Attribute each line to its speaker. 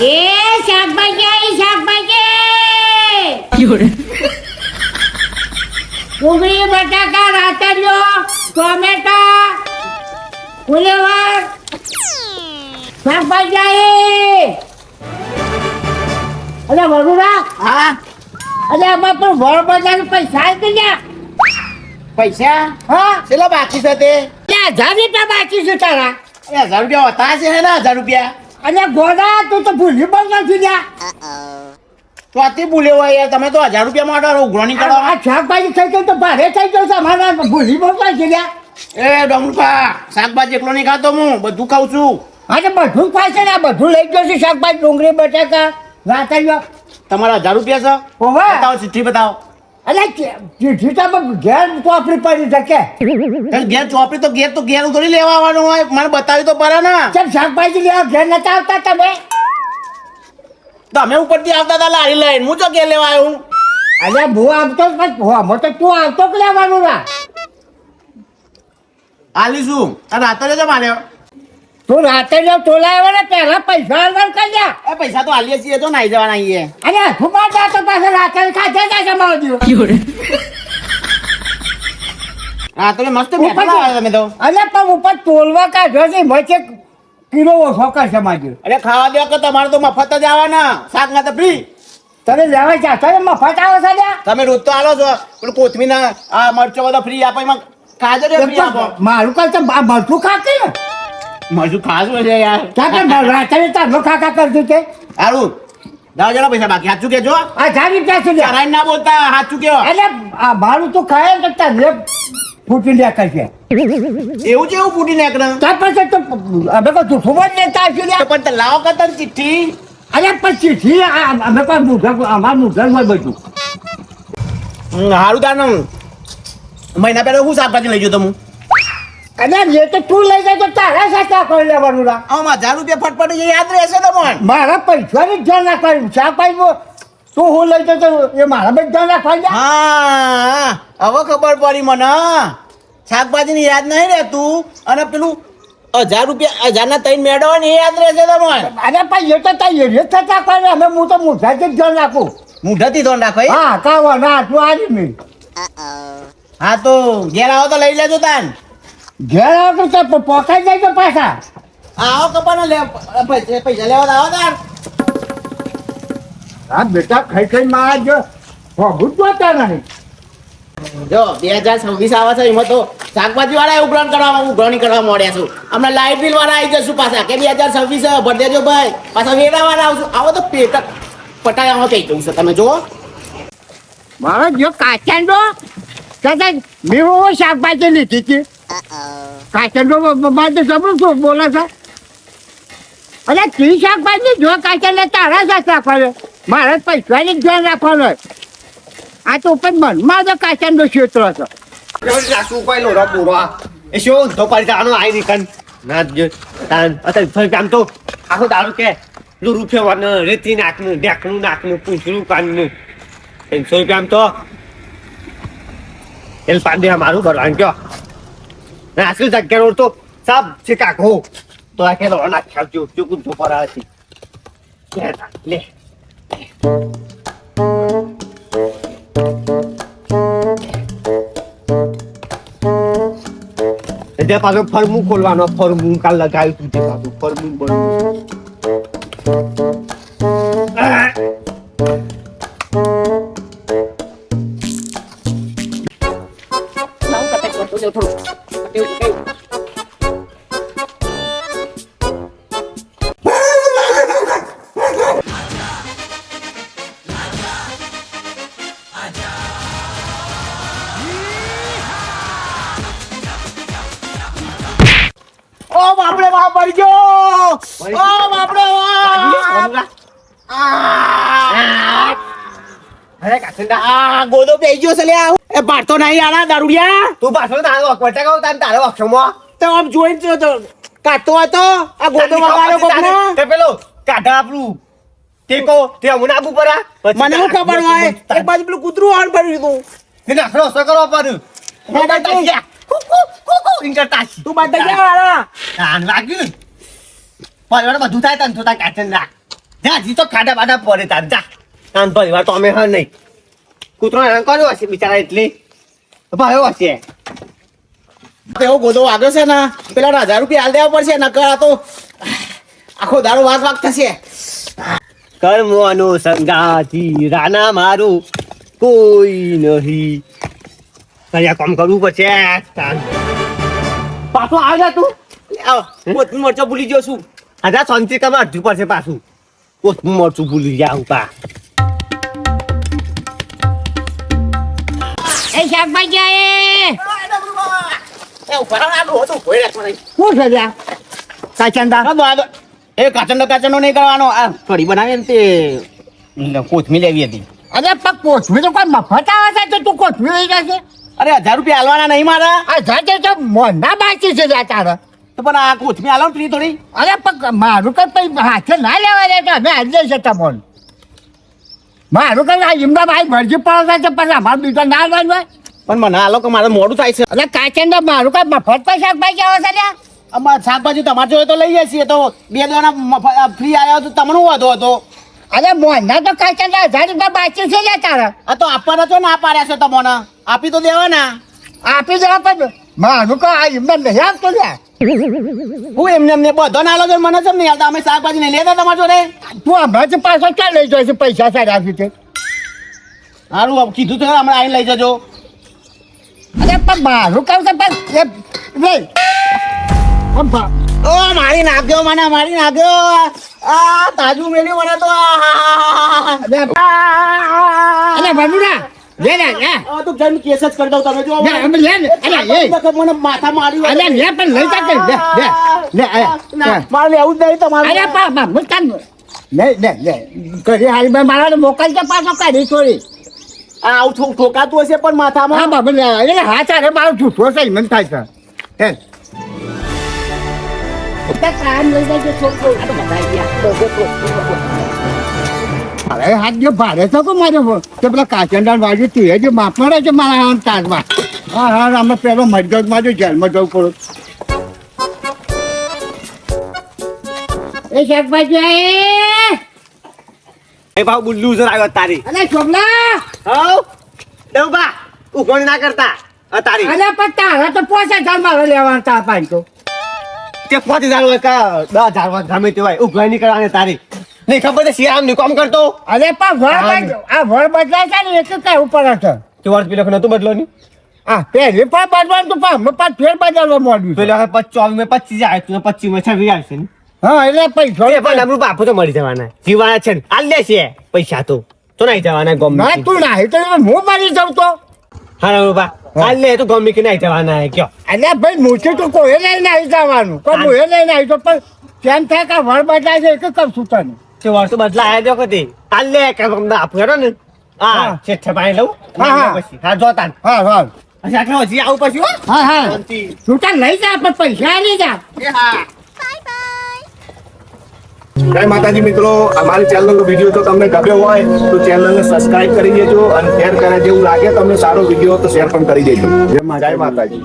Speaker 1: એ શાકભાજી આવી શાકભાજી! ડુંગળી બટાકા રાતરિયો ટોમેટા ફુલેવર શાકભાજી આવી! અરે વરુડા
Speaker 2: હા?
Speaker 1: અરે આમાં પણ વર બજાર પૈસા આવી ગયા
Speaker 2: પૈસા?
Speaker 1: હા?
Speaker 2: કેટલા બાકી છે તે?
Speaker 1: ત્યાં હજાર રૂપિયા બાકી છે તારા.
Speaker 2: હજાર રૂપિયા હતા છે ને હજાર રૂપિયા?
Speaker 1: અને ગોડા તું તો ભૂલી પણ નથી ગયા
Speaker 2: તો આથી ભૂલે હોય યાર તમે તો હજાર રૂપિયા માટે ઉઘરાણી કરો
Speaker 1: આ શાકભાજી થઈ ગઈ તો ભારે થઈ ગયો છે અમારા ભૂલી નથી ગયા
Speaker 2: એ ડોમકા શાકભાજી એકલો નહીં ખાતો હું બધું ખાઉં છું.
Speaker 1: આજે બધું ખાય છે ને આ બધું લઈ ગયો છે શાકભાજી ડુંગળી બટાકા રાતરિયો.
Speaker 2: તમારા હજાર રૂપિયા છે? બતાવો ચિઠ્ઠી બતાવો.
Speaker 1: અલે ચીઠી તો ઘેર ચોપડી પડી શકે
Speaker 2: ઘેર ચોપડી તો ઘેર તો ઘેર થોડી લેવા આવવાનું હોય. મને બતાવી તો પડે ને.
Speaker 1: ચમ શાકભાજી લેવા ઘેર નતા આવતા તમે?
Speaker 2: તમે ઉપરથી આવતા હતા લારી લઈને. હું તો ઘેર લેવા આવ્યો
Speaker 1: અલે હું આવતો પણ હું તો તું આવતો કે લેવાનું ના
Speaker 2: આલીશું આ રાતો લેજો માર્યો
Speaker 1: તું રાતરિયો તોલાવ્યો ને પહેલા પૈસા અલગ કર્યા
Speaker 2: એ પૈસા તો આલીએ છીએ તો નાઈ જવાના છીએ
Speaker 1: અરે ફુમાર જા તો પાછળ રાતે ખાતે જાય છે મારો દિવસ
Speaker 2: હા તો મસ્ત બેઠા લાવ્યા તમે તો.
Speaker 1: અરે પણ ઉપર તોલવા કાઢ્યો છે વચ્ચે કિલો ઓછો કરશે માજી
Speaker 2: અરે ખાવા દેવા કે તમારે તો મફત જ આવવાના. શાક ના તો ફ્રી
Speaker 1: તને જવા જા ને મફત આવે છે લ્યા?
Speaker 2: તમે રોજ તો આલો છો. પણ કોથમીના આ મરચો બધા ફ્રી આપો એમાં કાજર ફ્રી આપો.
Speaker 1: મારું કાલ તો મરચું ખાતે ને
Speaker 2: ખાસ છે યાર.
Speaker 1: ક્યાં કે રાત્રે તારો ખાકા કરતી તે
Speaker 2: સારું દાવ જરા પૈસા બાકી. સાચું કેજો
Speaker 1: આ જાવી ક્યાં સુધી?
Speaker 2: કરાઈ ના બોલતા. સાચું કેવો
Speaker 1: એટલે આ ભાડું તો ખાય તો તો તારે ફૂટી લે કરશે
Speaker 2: એવું છે એવું ફૂટી નીકળે?
Speaker 1: તાર પછી તો અમે કોઈ જૂઠું જ લેતા હશું
Speaker 2: તો
Speaker 1: લ્યા.
Speaker 2: પણ તે લાવો કરતા ને ચિઠ્ઠી
Speaker 1: અરે પછી થી અમે પણ મુઢક અમાર મુઢક હોય બધું.
Speaker 2: હારું તાનું મહિના પહેલા હું શાકભાજી લઈ ગયો તો હું?
Speaker 1: અને જે તો તું લઈ જાય તો તારા સાથે કોઈ લેવાનું ના.
Speaker 2: આમાં હજાર રૂપિયા ફટફટ એ યાદ રહેશે તમને.
Speaker 1: મારા પૈસાની જ ધ્યાન રાખવાનું. શાકભાજી તું હું લઈ જતો એ મારા બધા ધ્યાન લ્યા.
Speaker 2: હા હવે ખબર પડી મને. શાકભાજી યાદ નહીં રહેતું. અને પેલું હજાર રૂપિયા હજાર ના ત્રણ મેળવવા ને એ યાદ રહેશે તમારે
Speaker 1: અરે પણ એ તો તારી એ થતા કરે અમે હું તો મુઢાથી જ ધ્યાન રાખું.
Speaker 2: મૂઢાથી ધોન રાખો?
Speaker 1: હા? કાવા ના તું આવી મેં.
Speaker 2: હા તો ઘેર આવો તો લઈ લેજો તાન.
Speaker 1: ઘેર આવો તો પોકાઈ જાય તો પાછા.
Speaker 2: આવો કપા લે પૈસા લેવા આવો તાન
Speaker 1: હા બેટા ખાઈ ખાઈ મારા જો હોગું જોતા નહીં
Speaker 2: જો બે હજાર છવ્વીસ આવે છે એમાં તો શાકભાજી વાળા ઉઘરાણ કરવા ઉઘરાણી કરવા મળ્યા છું. હમણાં લાઇટ બિલ વાળા આવી જશું પાછા કે બે હજાર છવ્વીસ ભરી દેજો ભાઈ. પાછા વેરા વાળા આવશું. આવો તો પેટ પટાયામાં કહી દઉં છે તમે જુઓ.
Speaker 1: મારો જો કાચંડો કદાચ મેં શાકભાજી લીધી હતી? કાચંડો માટે સબરું શું બોલે છે? અરે તી શાકભાજી જો કાચંડે તારા સાથે રાખવાનો મારે પૈસાની ધ્યાન રાખવાનો આ તો ઉપર મનમાં તો કાચંડો ક્ષેત્ર છે.
Speaker 3: એ શું તો પડી આઈ નીકળ ના જ તાન અત્યારે ફરી આમ તો આખો દારૂ કે લો રૂપિયા રેતી નાખનું ઢેકણું નાખનું પૂંછડું કાનનું ત્રણસો રૂપિયા આમ તો એલ પાંડે મારું ભરવાનું કયો? ને આજકાલ જગ્યા રોડ તો સાબ છે કાકો તો આ કે લોરો નાખી આવજો ચૂકું તો પર આવે છે લે તાન, લે એટલે પાછો ફરમું ખોલવાનો ફરમું કાલ લગાવ્યું તું તે પાછું ફરમું બનવું
Speaker 2: ઓ બાપડે બાપ મરી ગયો ઓ બાપડે બાપ આ!
Speaker 3: અરે
Speaker 2: ગોદો પે ગયો છે લ્યા એ પાડતો નહીં આના દારૂડિયા.
Speaker 3: તું પાછો તારો વખવટા કહું તારે તારો વખમો
Speaker 2: તો આમ જોઈને તો હતો આ ગોદો વગાડ્યો કોકનો?
Speaker 3: તે પેલો કાઢા આપણું. ટેકો તે હમણાં આપવું પરા?
Speaker 2: મને શું ખબર હોય? એક બાજુ પેલું કૂતરું આણ પડ્યું
Speaker 3: તે ઓછો કરવો પડે
Speaker 2: હું બાજુ ગયા.
Speaker 3: ઇન્ટર તાસી
Speaker 2: તું બાજુ ગયા વાળા
Speaker 3: કાન લાગ્યું પરિવાર બધું થાય તને તો તાર કાચન જા હજી તો ખાડા બાડા પડે તાર જા. તાન પરિવાર તો અમે હા નહીં. કૂતરો હેરાન કર્યો હશે બિચારા એટલી. ભાયો હશે.
Speaker 2: એવો ગોદો વાગ્યો છે ને પેલા હજાર રૂપિયા હાલ દેવા પડશે નકર આ તો આખો દાડો વાગ વાગ થશે.
Speaker 3: કર્મનો સંગાથી રાના મારું કોઈ નહીં. અહીંયા કામ કરવું પડશે. પાછો આવ્યા તું.
Speaker 2: આવો કોથમીર મરચો ભૂલી ગયો છું.
Speaker 3: હજાર શાંતિ કમ અડધું પડશે પાછું. કોથમું મરચું ભૂલી જાઉં પા.
Speaker 1: એ શાકભાજી
Speaker 2: એ તો.
Speaker 1: શું છે ત્યાં કાચંદા.
Speaker 2: એ કાચંડો કાચંડો નહીં કરવાનો આ કઢી બનાવી ને તે કોથમી લેવી હતી
Speaker 1: અરે પણ કોથમીર તો કોઈ મફત આવે છે તો તું કોથમીર લઈ જશે
Speaker 2: અરે હજાર રૂપિયા હાલવાના નહીં મારા
Speaker 1: આ જાતે તો મોંઘા બાકી છે ત્યાં તારે
Speaker 2: તો પણ આ કોથમી હાલો ને પેલી થોડી
Speaker 1: અરે પણ મારું કઈ પછી હાથે ના લેવા દે તો અમે આવી જશે તમને મારું કઈ આ ઈમદા ભાઈ મરજી પડે છે પછી અમારું બીજા ના લેવાનું
Speaker 2: પણ મને આ લોકો મારે મોડું થાય છે.
Speaker 1: અરે કાચંદા મારું કઈ મફત પર શાકભાજી આવે છે
Speaker 2: અમારે શાકભાજી તમારે જોઈએ તો લઈએ છીએ. તો બે દાણા ફ્રી આવ્યા તો તમને વાંધો હતો?
Speaker 1: અરે મોંઘા તો કાચંદા હજાર રૂપિયા બાકી છે લે તારે.
Speaker 2: આ તો આપવાના છો ના પાડ્યા છે તમને આપી તો દેવાના.
Speaker 1: આપી દેવા પણ મારું કઈ આ ઈમદા નહીં આવતું લે
Speaker 2: હું એમને એમને બધો ના આલો મને જમ નહીં હાલતા અમે શાકભાજી નહીં લેતા તમારા જોડે?
Speaker 1: તું હમણાં પાછો ક્યાં લઈ જશે પૈસા સારા આપી છે
Speaker 2: સારું કીધું તો હમણાં આવીને લઈ જજો.
Speaker 1: અરે પણ મારું કામ છે પણ એ
Speaker 2: ઓ મારી નાખ્યો મને મારી નાખ્યો આ તાજુ મેળ્યું મને તો. આ
Speaker 1: અરે ભનુરા લે લે લે.
Speaker 2: આ તો જઈને કેસ જ કરી દઉં તમે જો.
Speaker 1: લે આમ લે ને અરે એ.
Speaker 2: મને માથા માર્યું
Speaker 1: અરે લે પણ લઈ જા કે લે લે
Speaker 2: લેવું જ નહીં તમારે.
Speaker 1: અરે પા બા મુસ્કાન લે લે લે. કરી હારી ભાઈ મારા મોકલજે પાછો કાઢી છોડી.
Speaker 2: આ આવું ઠો- ઠોકાતું હશે પણ
Speaker 1: હા
Speaker 2: માથામાં
Speaker 1: બાબા લે એટલે હાથ અરે મારો જૂઠો છે મન થાય છે. હે. કામ લઈ જાય છોકરો. આ તો બધા ગયા. અરે હાથ જે ભારે છે કો મારે તે પેલા કાચંડા વાજુ તું એ જે માફ મળે છે મારા આમ તાજમાં હા હા અમે પેલો મજગજમાં જો જેલમાં જવું પડું. એ શાકભાજી
Speaker 3: એ ભાવ બુલ્લુ સર આવ્યો તારી.
Speaker 1: અરે છોકલા
Speaker 3: હવ? દેવ ઉઘોણ ના કરતા તારી.
Speaker 1: અરે પણ તારા તો પોસે ચાલ મારે લેવાનું તા પાણી તો.
Speaker 3: તે પાંચ હજાર હોય કા દસ હજાર હોય ગમે તે હોય ઉઘોણ નહીં કરવાની તારી. નહીં ખબર છે શિયામની કામ કરતો
Speaker 1: અરે પણ વળ આ વળ બદલાય છે ને એટલે કઈ ઉપર હશે?
Speaker 3: તે વર્ષ પેલો નતું બદલો ની
Speaker 1: આ પહેલી પણ બદલવાનું તું પણ અમે ફેર બદલવા માંડ્યું
Speaker 3: પેલો હવે પચીસ મેં પચીસ આવે તું પચીસમાં છવ્વીસ આવશે ને.
Speaker 1: હા એટલે પૈસા
Speaker 3: એ પણ આપણું બાપુ તો મળી જવાના. જીવાના છે ને આલ છે પૈસા તો. તો નહીં જવાના ગમે
Speaker 1: ના તું ના તો હું મારી જાઉં તો?
Speaker 3: હા. રૂપા બા લે તો ગમે કે નહીં જવાના હે કયો.
Speaker 1: એટલે ભાઈ મૂછે તો કોઈ લઈને આવી જવાનું. કોઈ મુએ લઈને આવી તો પણ કેમ થાય કે વળ બદલાય છે એ કશું તને
Speaker 3: તે વર્ષો બદલા આવ્યા જો કદી આલ લે કે તમને આપું હેડો ને. હા.
Speaker 1: છે
Speaker 3: છે પાણી લઉં.
Speaker 1: હા, હા.
Speaker 3: પછી. હા જોતા
Speaker 1: હા હા.
Speaker 3: પછી આટલો હજી આવું પછી હા.
Speaker 1: હા
Speaker 3: શાંતિ.
Speaker 1: છૂટા લઈ જા પણ પૈસા લઈ જા.
Speaker 2: એ હા.
Speaker 4: જય માતાજી મિત્રો અમારી ચેનલનો વીડિયો તો તમને ગમ્યો હોય તો ચેનલને સબસ્ક્રાઇબ કરી દેજો અને શેર કરે જેવું લાગે તમને સારો વીડિયો તો શેર પણ કરી દેજો. જય માતાજી.